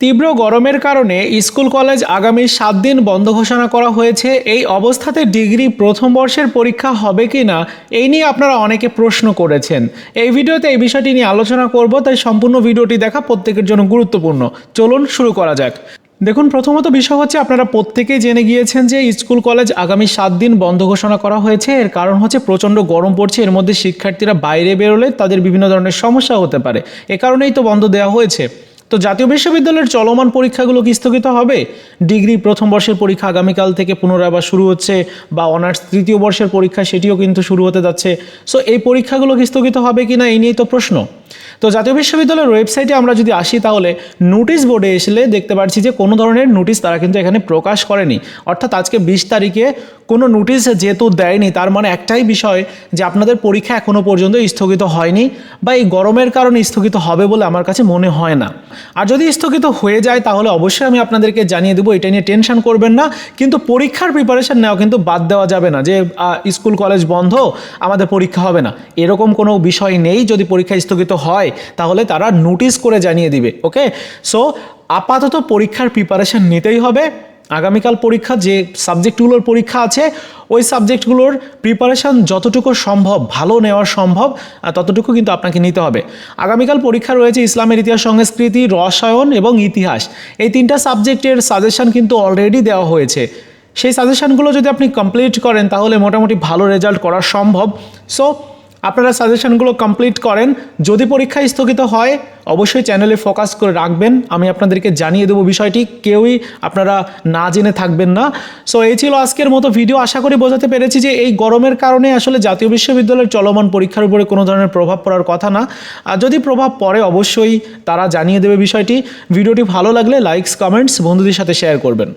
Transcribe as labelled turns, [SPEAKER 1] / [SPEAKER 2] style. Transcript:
[SPEAKER 1] তীব্র গরমের কারণে স্কুল কলেজ আগামী সাত দিন বন্ধ ঘোষণা করা হয়েছে। এই অবস্থাতে ডিগ্রি প্রথম বর্ষের পরীক্ষা হবে কি না এই নিয়ে আপনারা অনেকে প্রশ্ন করেছেন। এই ভিডিওতে এই বিষয়টি নিয়ে আলোচনা করব, তাই সম্পূর্ণ ভিডিওটি দেখা প্রত্যেকের জন্য গুরুত্বপূর্ণ। চলুন শুরু করা যাক। দেখুন, প্রথমত বিষয় হচ্ছে, আপনারা প্রত্যেকেই জেনে গিয়েছেন যে স্কুল কলেজ আগামী সাত দিন বন্ধ ঘোষণা করা হয়েছে। এর কারণ হচ্ছে, প্রচণ্ড গরম পড়ছে, এর মধ্যে শিক্ষার্থীরা বাইরে বেরোলে তাদের বিভিন্ন ধরনের সমস্যা হতে পারে। এ কারণেই তো বন্ধ দেওয়া হয়েছে। তো জাতীয় বিশ্ববিদ্যালয়ের চলমান পরীক্ষাগুলো কি স্থগিত হবে? ডিগ্রি প্রথম বর্ষের পরীক্ষা আগামীকাল থেকে পুনরায় আবার শুরু হচ্ছে বা অনার্স তৃতীয় বর্ষের পরীক্ষা সেটিও কিন্তু শুরু হতে যাচ্ছে। সো এই পরীক্ষাগুলো কি স্থগিত হবে কি না এই নিয়েই তো প্রশ্ন। তো জাতীয় বিশ্ববিদ্যালয়ের ওয়েবসাইটে আমরা যদি আসি তাহলে নোটিশ বোর্ডে এসলে দেখতে পাচ্ছি যে কোনো ধরনের নোটিশ তারা কিন্তু এখানে প্রকাশ করেনি। অর্থাৎ আজকে বিশ তারিখে কোনো নোটিশ যেহেতু দেয়নি, তার মানে একটাই বিষয় যে আপনাদের পরীক্ষা এখনও পর্যন্ত স্থগিত হয়নি বা এই গরমের কারণে স্থগিত হবে বলে আমার কাছে মনে হয় না। আর যদি স্থগিত হয়ে যায় তাহলে অবশ্যই আমি আপনাদেরকে জানিয়ে দেবো, এটা নিয়ে টেনশন করবেন না। কিন্তু পরীক্ষার প্রিপারেশন নেওয়া কিন্তু বাদ দেওয়া যাবে না যে স্কুল কলেজ বন্ধ, আমাদের পরীক্ষা হবে না। এরকম কোনো বিষয় নেই যদি পরীক্ষা স্থগিত হয়, তাহলে তারা নোটিশ করে জানিয়ে দিবে ওকে সো আপাতত পরীক্ষার প্রিপারেশন নিতেই হবে। আগামীকাল পরীক্ষা, যে সাবজেক্টগুলোর পরীক্ষা আছে, ওই সাবজেক্টগুলোর প্রিপারেশন যতটুকু সম্ভব, ভালো নেওয়া সম্ভব ততটুকু কিন্তু আপনাকে নিতে হবে। আগামীকাল পরীক্ষা রয়েছে ইসলামের ইতিহাস, সংস্কৃতি, রসায়ন এবং ইতিহাস। এই তিনটা সাবজেক্টের সাজেশান কিন্তু অলরেডি দেওয়া হয়েছে। সেই সাজেশানগুলো যদি আপনি কমপ্লিট করেন, তাহলে মোটামুটি ভালো রেজাল্ট করা সম্ভব। সো আপনারা সাজেশনগুলো কমপ্লিট করেন। যদি পরীক্ষা স্থগিত হয়, অবশ্যই চ্যানেলে ফোকাস করে রাখবেন। আমি আপনাদেরকে জানিয়ে দেবো বিষয়টি, কেউই আপনারা না জেনে থাকবেন না। সো এই ছিল আজকের মতো ভিডিও আশা করি বোঝাতে পেরেছি যে এই গরমের কারণে আসলে জাতীয় বিশ্ববিদ্যালয়ের চলমান পরীক্ষার উপরে কোনো ধরনের প্রভাব পড়ার কথা না। আর যদি প্রভাব পড়ে, অবশ্যই তারা জানিয়ে দেবে বিষয়টি। ভিডিওটি ভালো লাগলে লাইকস কমেন্টস বন্ধুদের সাথে শেয়ার করবেন।